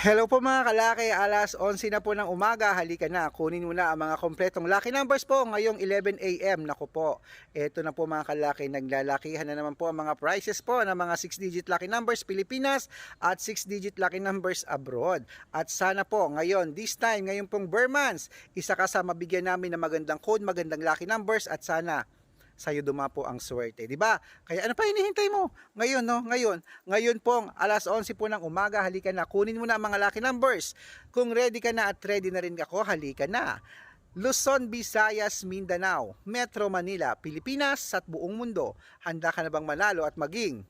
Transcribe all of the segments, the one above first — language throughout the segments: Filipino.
Hello po mga kalaki, alas 11 na po ng umaga, halika na, kunin mo na ang mga kompletong lucky numbers po ngayong 11 a.m. Naku po, eto na po mga kalaki, naglalakihan na naman po ang mga prices po ng mga 6-digit lucky numbers Pilipinas at 6-digit lucky numbers abroad. At sana po ngayon, this time, ngayon pong Burmans, isa ka sa mabigyan namin ng magandang code, magandang lucky numbers at sana sa'yo dumapo ang swerte, di ba? Kaya ano pa hinihintay mo? Ngayon, no? Ngayon, ngayon pong alas 11 po ng umaga, halika na, kunin mo na ang mga lucky numbers. Kung ready ka na at ready na rin ako, halika na. Luzon, Visayas, Mindanao, Metro Manila, Pilipinas at buong mundo. Handa ka na bang manalo at maging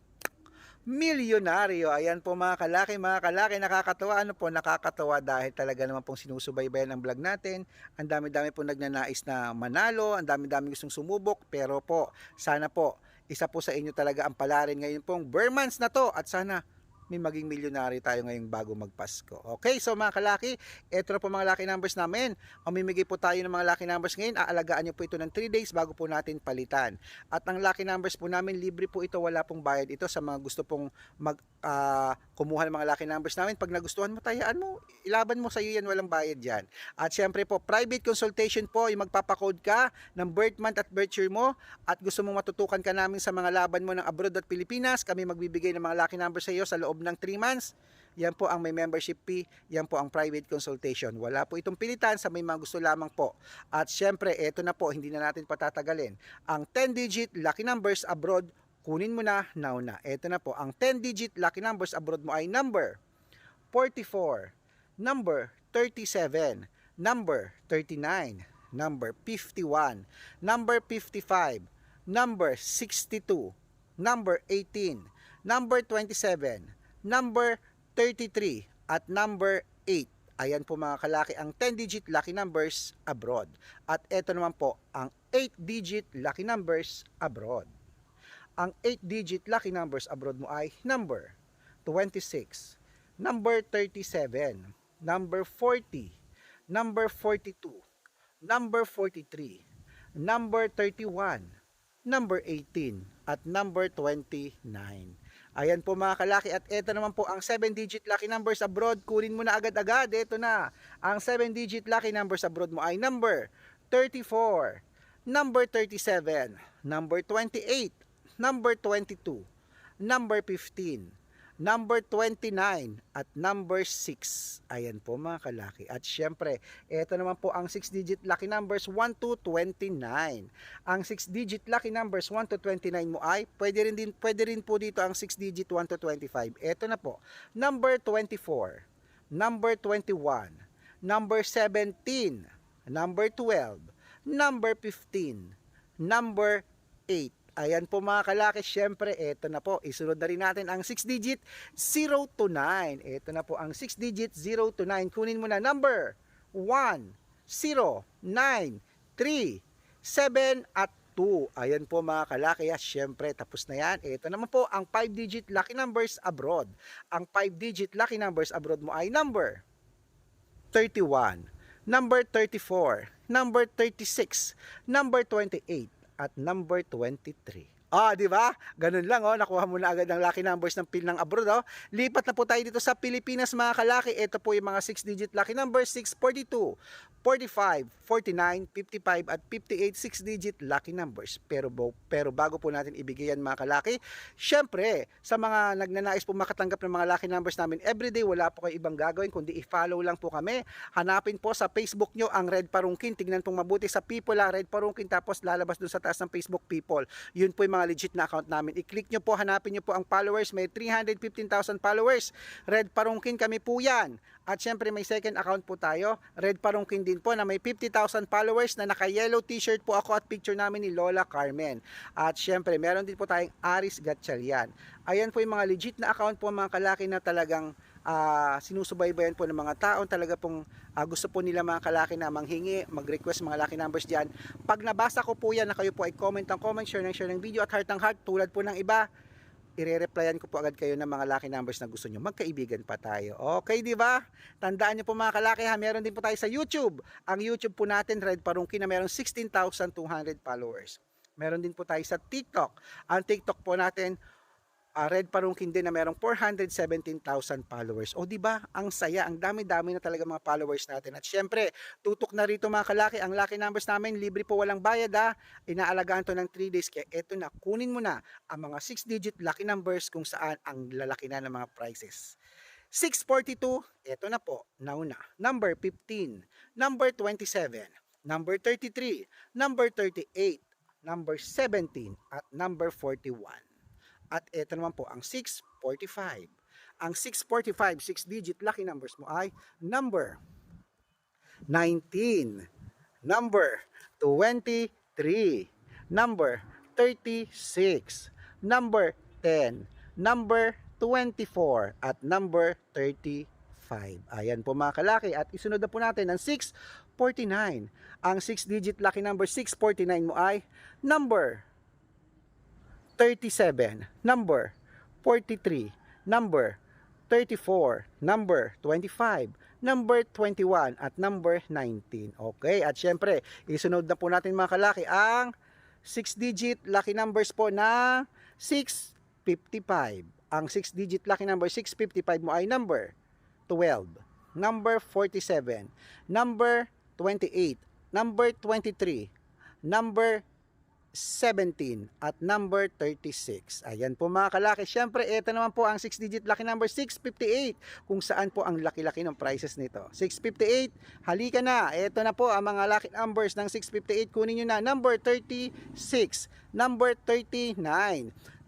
milyonaryo. Ayan po mga kalaki, mga kalaki, nakakatawa. Ano po, nakakatawa dahil talaga naman pong sinusubaybayan ang vlog natin. Ang dami-dami po nagnanais na manalo, ang dami-dami gustong sumubok. Pero po, sana po, isa po sa inyo talaga ang palarin ngayon pong Burmans na to. At sana may maging milyonary tayo ngayong bago magpasko. Okay, so mga kalaki, eto na po mga lucky numbers namin. Mamimigay po tayo ng mga lucky numbers ngayon. Aalagaan nyo po ito ng 3 days bago po natin palitan. At ang lucky numbers po namin, libre po ito, wala pong bayad ito sa mga gusto pong mag, ah, kumuha ng mga lucky numbers namin. Pag nagustuhan mo, tayaan mo, ilaban mo sa iyo yan, walang bayad yan. At syempre po, private consultation po, yung magpapakode ka ng birth month at birth year mo at gusto mong matutukan ka namin sa mga laban mo ng abroad at Pilipinas, kami magbibigay ng mga lucky numbers sa iyo sa loob ng 3 months. Yan po ang may membership fee, yan po ang private consultation. Wala po itong pilitan sa may mga gusto lamang po. At syempre, eto na po, hindi na natin patatagalin. Ang 10-digit lucky numbers abroad, kunin mo na now na. Eto na po, ang 10-digit lucky numbers abroad mo ay number 44, number 37, number 39, number 51, number 55, number 62, number 18, number 27, number 33, at number 8. Ayan po mga kalaki ang 10-digit lucky numbers abroad. At ito naman po ang 8-digit lucky numbers abroad. Ang 8-digit lucky numbers abroad mo ay number 26, number 37, number 40, number 42, number 43, number 31, number 18, at number 29. Ayan po mga kalaki at ito naman po ang 7-digit lucky numbers abroad. Kunin mo na agad-agad. Ito na. Ang 7-digit lucky numbers abroad mo ay number 34, number 37, number 28, number 22, number 15, number 29, at number 6. Ayan po mga kalaki. At syempre, ito naman po ang 6-digit lucky numbers 1 to 29. Ang 6-digit lucky numbers 1 to 29 mo ay, pwede rin, din, pwede rin po dito ang 6-digit 1 to 25. Ito na po, number 24, number 21, number 17, number 12, number 15, number 8. Ayan po mga kalaki, syempre, eto na po, isunod na rin natin ang 6 digit 0 to 9. Eto na po ang 6 digit 0 to 9. Kunin mo na number 1, 0, 9, 3, 7, at 2. Ayan po mga kalaki, at syempre, tapos na yan. Ito naman po ang 5 digit lucky numbers abroad. Ang 5 digit lucky numbers abroad mo ay number 31, number 34, number 36, number 28, at number 23. Ah, di ba? Ganun lang oh, nakuha mo na agad ang lucky numbers ng pin ng abroad oh. Lipat na po tayo dito sa Pilipinas mga kalaki. Ito po yung mga 6 digit lucky numbers 642, 45, 49, 55 at 58 6 digit lucky numbers. Pero pero bago po natin ibigay mga kalaki, syempre sa mga nagnanais po makatanggap ng mga lucky numbers namin everyday, wala po kayo ibang gagawin kundi i-follow lang po kami. Hanapin po sa Facebook nyo ang Red Parungkin. Tingnan pong mabuti sa People ah, Red Parungkin tapos lalabas dun sa taas ng Facebook People. Yun po yung mga legit na account namin. I-click nyo po, hanapin nyo po ang followers. May 315,000 followers. Red Parungkin kami po yan. At syempre may second account po tayo. Red Parungkin din po na may 50,000 followers na naka-yellow t-shirt po ako at picture namin ni Lola Carmen. At syempre meron din po tayong Aris Gatchalian. Ayan po yung mga legit na account po mga kalaki na talagang ah, sinusubaybayan po ng mga taon talaga pong ah, gusto po nila mga kalaki na manghingi, mag-request mga lucky numbers diyan. Pag nabasa ko po yan na kayo po ay comment ng comment, share ng share ng video at heart ng heart tulad po ng iba, ire-replyan ko po agad kayo ng mga lucky numbers na gusto nyo. Magkaibigan pa tayo. Okay, di ba? Tandaan nyo po mga kalaki ha, meron din po tayo sa YouTube. Ang YouTube po natin, Red Parungki, na meron 16,200 followers. Meron din po tayo sa TikTok. Ang TikTok po natin, ah, Red Parungkin din na merong 417,000 followers. O di ba? Ang saya, ang dami-dami na talaga mga followers natin. At syempre, tutok na rito mga kalaki, ang lucky numbers namin, libre po walang bayad ha. Inaalagaan to ng 3 days kaya eto na, kunin mo na ang mga 6 digit lucky numbers kung saan ang lalaki na ng mga prizes. 642, eto na po, nauna. Number 15, number 27, number 33, number 38, number 17, at number 41. At ito naman po ang 645. Ang 645, 6 digit lucky numbers mo ay number 19, number 23, number 36, number 10, number 24 at number 35. Ayan po mga kalaki at isunod na po natin ang 649. Ang 6 digit lucky number 649 mo ay number 37, number. 43, number. 34, number. 25, number. 21 at number. 19. Okay, at syempre, isunod na po natin mga kalaki ang 6-digit lucky numbers po na 655. Ang 6-digit lucky number 655 mo ay number 12, number 47, number 28, number 23, number 17 at number 36. Ayan po mga kalaki. Siyempre, ito naman po ang 6-digit lucky number 658 kung saan po ang laki-laki ng prices nito. 658, halika na. Ito na po ang mga lucky numbers ng 658. Kunin nyo na. Number 36, number 39,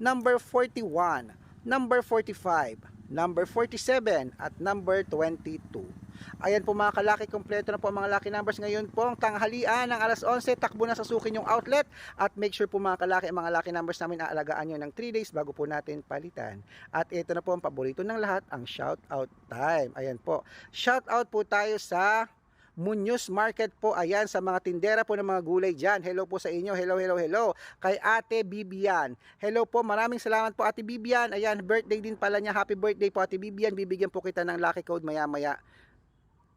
number 41, number 45, number 47 at number 22. Ayan po mga kalaki, kompleto na po ang mga lucky numbers ngayon po. Ang tanghalian ng alas 11, takbo na sa sukin yung outlet. At make sure po mga kalaki, ang mga lucky numbers namin aalagaan nyo ng 3 days bago po natin palitan. At ito na po ang paborito ng lahat, ang shout out time. Ayan po. Shout out po tayo sa Munyos Market po. Ayan, sa mga tindera po ng mga gulay dyan. Hello po sa inyo. Hello, hello, hello. Kay Ate Bibian. Hello po. Maraming salamat po Ate Bibian. Ayan, birthday din pala niya. Happy birthday po Ate Bibian. Bibigyan po kita ng lucky code maya-maya.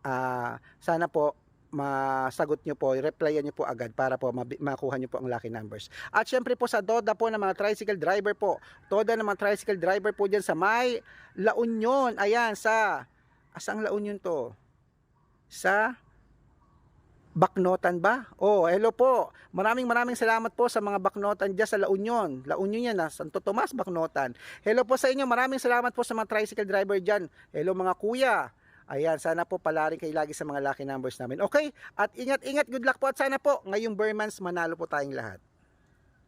Ah, sana po masagot nyo po, replyan nyo po agad para po makuha nyo po ang lucky numbers. At syempre po sa Doda po ng mga tricycle driver po, Doda ng mga tricycle driver po dyan sa may La Union, ayan sa, asang La Union to? Sa Baknotan ba? Oh, hello po. Maraming maraming salamat po sa mga Baknotan dyan sa La Union. La Union yan, na Santo Tomas, Baknotan. Hello po sa inyo. Maraming salamat po sa mga tricycle driver dyan. Hello mga kuya. Ayan, sana po palarin kayo lagi sa mga lucky numbers namin. Okay? At ingat-ingat, good luck po at sana po ngayong Burmans manalo po tayong lahat.